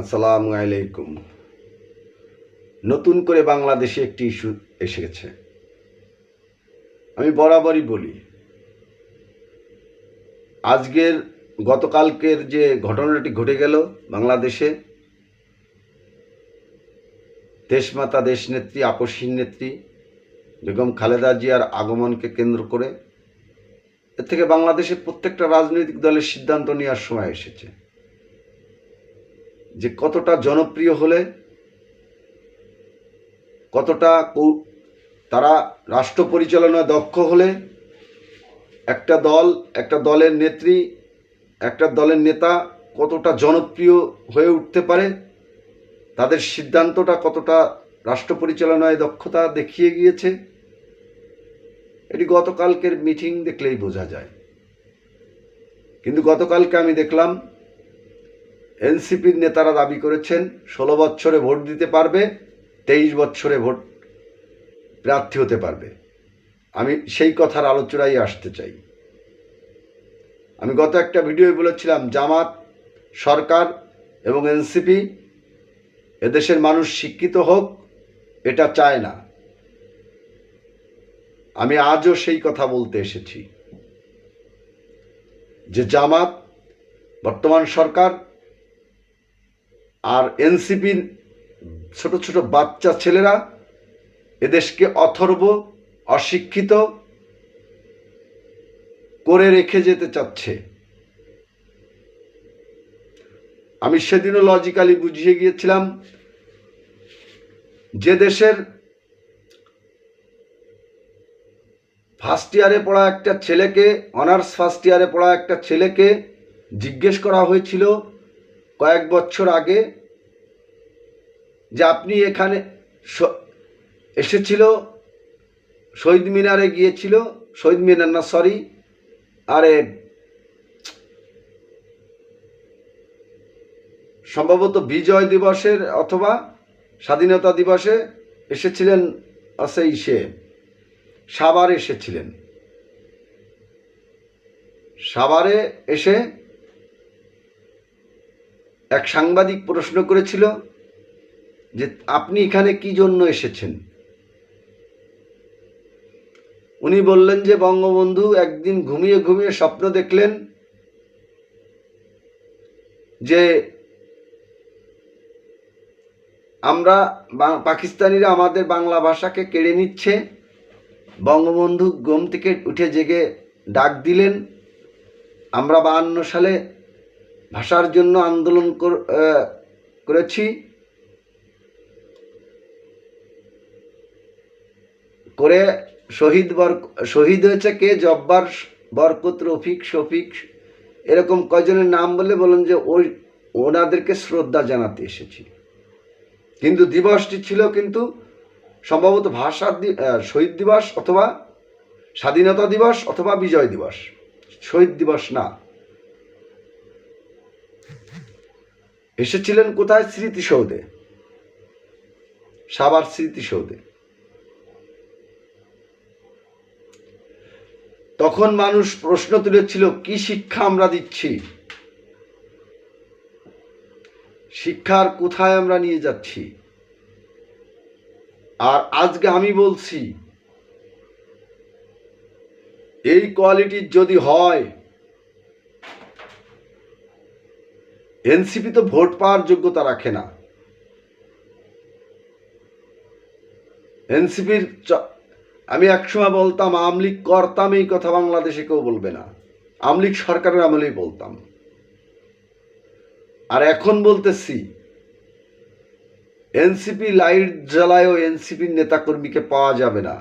আসসালামু আলাইকুম। নতুন করে বাংলাদেশে একটি ইস্যু এসে গেছে। আমি বরাবরই বলি, আজকের, গতকালকের যে ঘটনাটি ঘটে গেল বাংলাদেশে, দেশমাতা, দেশনেত্রী আপসীন নেত্রী বেগম খালেদা জিয়ার আগমনকে কেন্দ্র করে, এর থেকে বাংলাদেশের প্রত্যেকটা রাজনৈতিক দলের সিদ্ধান্ত নেওয়ার সময় এসেছে। যে কতটা জনপ্রিয় হলে, কতটা তারা রাষ্ট্র পরিচালনায় দক্ষ হলে, একটা দল, একটা দলের নেত্রী, একটা দলের নেতা কতটা জনপ্রিয় হয়ে উঠতে পারে, তাদের সিদ্ধান্তটা কতটা রাষ্ট্র পরিচালনায় দক্ষতা দেখিয়ে গিয়েছে, এটি গতকালকের মিটিং দেখলেই বোঝা যায়। কিন্তু গতকালকে আমি দেখলাম এনসিপির নেতারা দাবি করেছেন, ষোলো বছরে ভোট দিতে পারবে, তেইশ বছরে ভোট প্রার্থী হতে পারবে। আমি সেই কথার আলোচনায় আসতে চাই। আমি গত একটা ভিডিওয় বলেছিলাম, জামাত, সরকার এবং এনসিপি এদেশের মানুষ শিক্ষিত হোক, এটা চায় না। আমি আজও সেই কথা বলতে এসেছি যে জামাত, বর্তমান সরকার আর এনসিপির ছোট ছোট বাচ্চা ছেলেরা এদেশকে অথর্ব, অশিক্ষিত করে রেখে যেতে চাচ্ছে। আমি সেদিনও লজিক্যালি বুঝিয়ে গিয়েছিলাম যে দেশের ফার্স্ট ইয়ারে পড়া একটা ছেলেকে অনার্স ফার্স্ট ইয়ারে পড়া একটা ছেলেকে জিজ্ঞেস করা হয়েছিল কয়েক বছর আগে যে আপনি এখানে এসেছিল, শহীদ মিনারে গিয়েছিল, শহীদ মিনার না সরি আরে, সম্ভবত বিজয় দিবসের অথবা স্বাধীনতা দিবসে এসেছিলেন সেই সে। সাভার এসেছিলেন। সাভারে এসে এক সাংবাদিক প্রশ্ন করেছিল যে আপনি এখানে কি জন্য এসেছেন? উনি বললেন যে, বঙ্গবন্ধু একদিন ঘুমিয়ে ঘুমিয়ে স্বপ্ন দেখলেন যে আমরা পাকিস্তানিরা আমাদের বাংলা ভাষাকে কেড়ে নিচ্ছে। বঙ্গবন্ধু ঘুম থেকে উঠে জেগে ডাক দিলেন, আমরা বাহান্ন সালে ভাষার জন্য আন্দোলন কর- করেছি। করে শহীদ বর শহীদ হয়েছে কে? জব্বার বরকত, রফিক, শফিক, এরকম কয়জনের নাম বলে বলেন যে ওই ওনাদেরকে শ্রদ্ধা জানাতে এসেছি। কিন্তু দিবসটি ছিল কিন্তু সম্ভবত ভাষা শহীদ দিবস অথবা স্বাধীনতা দিবস অথবা বিজয় দিবস। শহীদ দিবস না। এসেছিলেন কোথায়? স্মৃতিসৌধে। সাবার স্মৃতিসৌধে। তখন মানুষ প্রশ্ন তুলেছিল, কি শিক্ষা আমরা দিচ্ছি? শিক্ষার কোথায় আমরা নিয়ে যাচ্ছি? আর আজকে আমি বলছি, এই কোয়ালিটির যদি হয় এনসিপি তো ভোট পাওয়ার যোগ্যতা রাখে না। এনসিপির আমি একসময় বলতাম আমলিগ করতাম, এই কথা বাংলাদেশে কেউ বলবে না। আমলিগ সরকারের আমলেই বলতাম। আর এখন বলতেছি, এনসিপি লাইট জ্বালায়ও এনসিপির নেতাকর্মীকে পাওয়া যাবে না।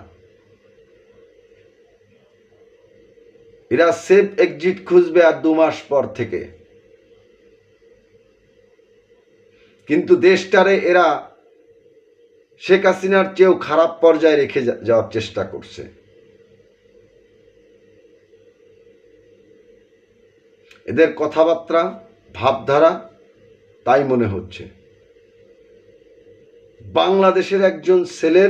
এরা সেফ এক্সিট খুঁজবে আর দু মাস পর থেকে। কিন্তু দেশটারে এরা শেখ হাসিনার চেয়েও খারাপ পর্যায়ে রেখে যাওয়ার চেষ্টা করছে। এদের কথাবার্তা, ভাবধারা তাই মনে হচ্ছে। বাংলাদেশের একজন ছেলের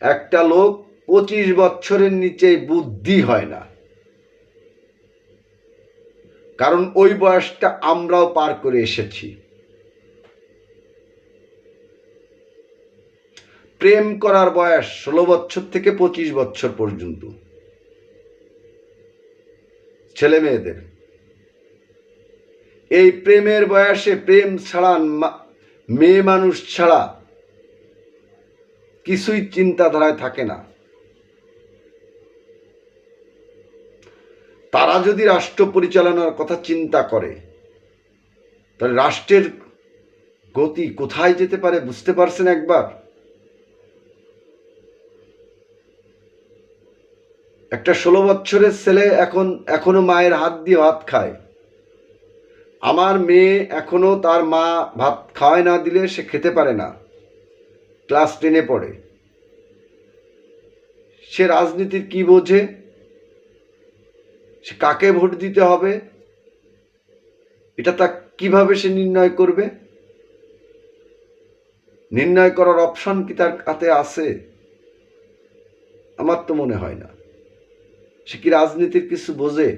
একটা লোক পঁচিশ বছরের নিচে বুদ্ধি হয় না। কারণ ওই বয়সটা আমরাও পার করে এসেছি। প্রেম করার বয়স ষোলো বছর থেকে পঁচিশ বছর পর্যন্ত। ছেলে মেয়েদের। এই প্রেমের বয়সে প্রেম ছাড়া মেয়ে মানুষ ছাড়া কিছুই চিন্তাধারায় থাকে না। তারা যদি রাষ্ট্র পরিচালনার কথা চিন্তা করে, তাহলে রাষ্ট্রের গতি কোথায় যেতে পারে বুঝতে পারছেন একবার? একটা ষোলো বছরের ছেলে এখন, এখনও মায়ের হাত দিয়ে ভাত খায়। আমার মেয়ে এখনও তার মা ভাত খাওয়ায় না দিলে সে খেতে পারে না। ক্লাস টেনে পড়ে। সে রাজনীতির কি বোঝে? সে কাকে ভোট দিতে হবে? এটা তা কীভাবে সে নির্ণয় করবে? নির্ণয় করার অপশন কি তার হাতে আছে? আমার তো মনে হয় না। সে কি রাজনীতির কিছু বোঝে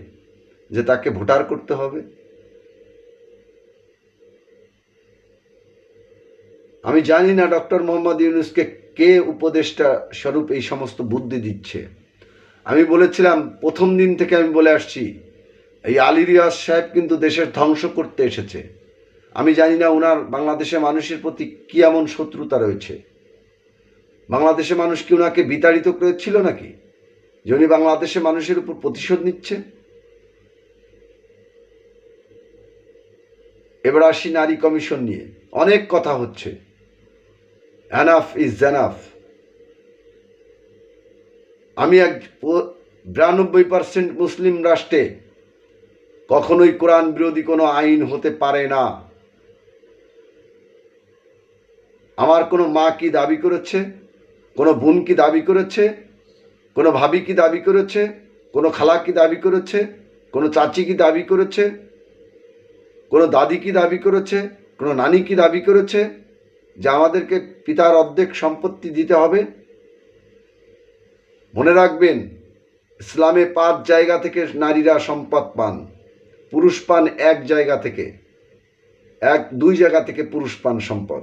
যে তাকে ভোটার করতে হবে? আমি জানি না ডক্টর মোহাম্মদ ইউনুসকে কে উপদেষ্টা স্বরূপ এই সমস্ত বুদ্ধি দিচ্ছে। আমি বলেছিলাম, প্রথম দিন থেকে আমি বলে আসছি, এই আলী রিয়াজ সাহেব কিন্তু দেশের ধ্বংস করতে এসেছে। আমি জানি না ওনার বাংলাদেশের মানুষের প্রতি কি এমন শত্রুতা রয়েছে। বাংলাদেশের মানুষ কি ওনাকে বিতাড়িত করেছিল নাকি? যে উনি বাংলাদেশের মানুষের উপর প্রতিশোধ নিচ্ছে? এবার আসি নারী কমিশন নিয়ে। অনেক কথা হচ্ছে। অ্যানাফ ইজ জানাফ আমি এক বিরানব্বই পার্সেন্ট মুসলিম রাষ্ট্রে কখনোই কোরআন বিরোধী কোনো আইন হতে পারে না। আমার কোনো মা কি দাবি করেছে? কোনো বোন কি দাবি করেছে? কোনো ভাবি কি দাবি করেছে? কোনো খালা কি দাবি করেছে? কোনো চাচি কি দাবি করেছে? কোনো দাদি কি দাবি করেছে? কোনো নানি কি দাবি করেছে? যে আমাদেরকে পিতার অর্ধেক সম্পত্তি দিতে হবে। মনে রাখবেন, ইসলামে পাঁচ জায়গা থেকে নারীরা সম্পদ পান, পুরুষ পান এক জায়গা থেকে, এক, দুই জায়গা থেকে পুরুষ পান সম্পদ।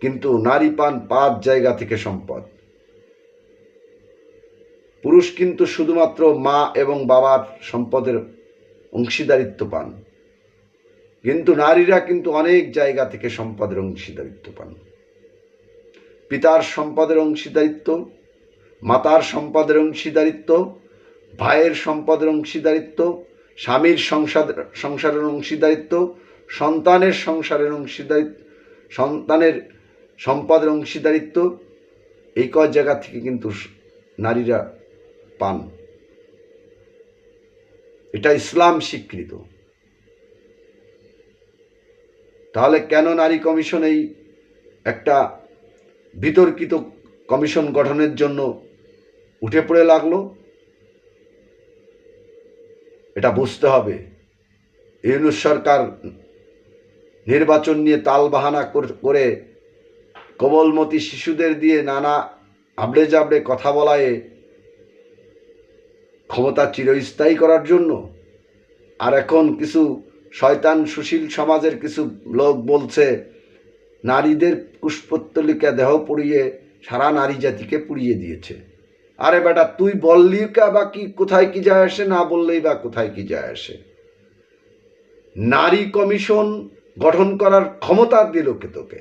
কিন্তু নারী পান পাঁচ জায়গা থেকে সম্পদ। পুরুষ কিন্তু শুধুমাত্র মা এবং বাবার সম্পদের অংশীদারিত্ব পান। কিন্তু নারীরা কিন্তু অনেক জায়গা থেকে সম্পদের অংশীদারিত্ব পান। পিতার সম্পদের অংশীদারিত্ব, মাতার সম্পদের অংশীদারিত্ব, ভাইয়ের সম্পদের অংশীদারিত্ব, স্বামীর সংসার, সংসারের অংশীদারিত্ব, সন্তানের সংসারের অংশীদারিত্ব, সন্তানের সম্পদের অংশীদারিত্ব, এই কয় জায়গা থেকে কিন্তু নারীরা পান। এটা ইসলাম স্বীকৃত। তাহলে কেন নারী কমিশন এই একটা বিতর্কিত কমিশন গঠনের জন্য উঠে পড়ে লাগল? এটা বুঝতে হবে। ইউনুস সরকার নির্বাচন নিয়ে তাল বাহানা করে কোমলমতি শিশুদের দিয়ে নানা আবড়ে জাবড়ে কথা বলায় ক্ষমতা চিরস্থায়ী করার জন্য। আর এখন কিছু শয়তান সুশীল সমাজের কিছু লোক বলছে, নারীদের কুষ্পত্তলিকা দেহ পুড়িয়ে সারা নারী জাতিকে পুড়িয়ে দিয়েছে। আরে বেটা, তুই বললি কা বা কি, কোথায় কি যায় আসে, না বললেই বা কোথায় কি যায় আসে। নারী কমিশন গঠন করার ক্ষমতা দিল কে তোকে?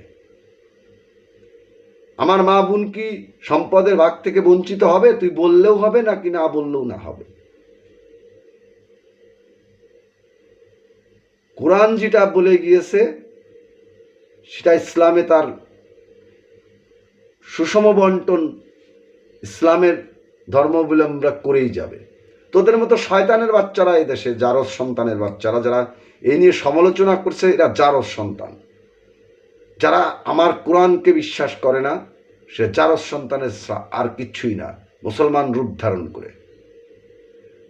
আমার মা বোন কি সম্পদের ভাগ থেকে বঞ্চিত হবে? তুই বললেও হবে নাকি না বললেও না হবে? কোরআন যেটা বলে গিয়েছে, সেটা ইসলামে তার সুষম বন্টন ইসলামের ধর্মাবলম্বরা করেই যাবে। তোদের মতো শয়তানের বাচ্চারা এই দেশে জারস সন্তানের বাচ্চারা, যারা এই নিয়ে সমালোচনা করছে, এরা জারস সন্তান। যারা আমার কোরআনকে বিশ্বাস করে না, সে জারস সন্তানের আর কিছুই না, মুসলমান রূপ ধারণ করে।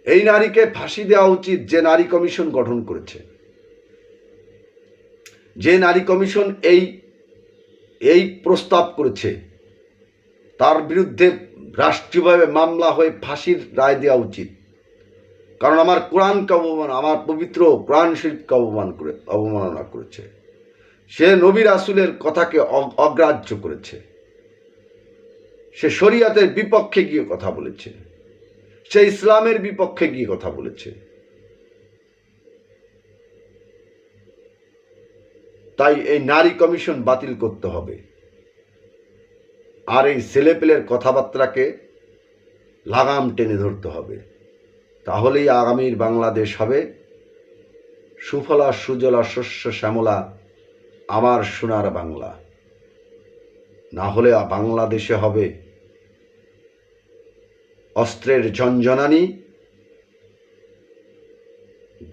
এই নারীকে ফাঁসি দেওয়া উচিত যে নারী কমিশন গঠন করেছে। যে নারী কমিশন এই এই প্রস্তাব করেছে, তার বিরুদ্ধে রাষ্ট্রীয়ভাবে মামলা হয়ে ফাঁসির রায় দেওয়া উচিত। কারণ আমার কোরআনকে অবমান, আমার পবিত্র কোরআন শরীফকে অবমান করে, অবমাননা করেছে। সে নবী রাসুলের কথাকে অগ্রাহ্য করেছে। সে শরিয়াতের বিপক্ষে গিয়ে কথা বলেছে। সে ইসলামের বিপক্ষে গিয়ে কথা বলেছে। তাই এই নারী কমিশন বাতিল করতে হবে। আর এই ছেলেপেলের কথাবার্তাকে লাগাম টেনে ধরতে হবে। তাহলেই আগামীর বাংলাদেশ হবে সুফলা সুজলা শস্য শ্যামলা আমার সোনার বাংলা। না হলে বাংলাদেশে হবে অস্ত্রের ঝনঝনানি,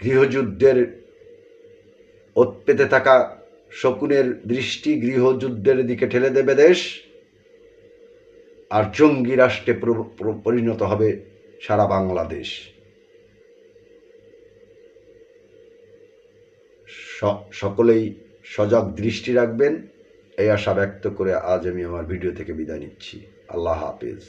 গৃহযুদ্ধের ওত পেতে থাকা শকুনের দৃষ্টি গৃহযুদ্ধের দিকে ঠেলে দেবে দেশ, আর জঙ্গি রাষ্ট্রে প্র- প্র- পরিণত হবে সারা বাংলাদেশ। সকলেই সজাগ দৃষ্টি রাখবেন। এই আশা ব্যক্ত করে আজ আমি আমার ভিডিও থেকে বিদায় নিচ্ছি। আল্লাহ হাফিজ।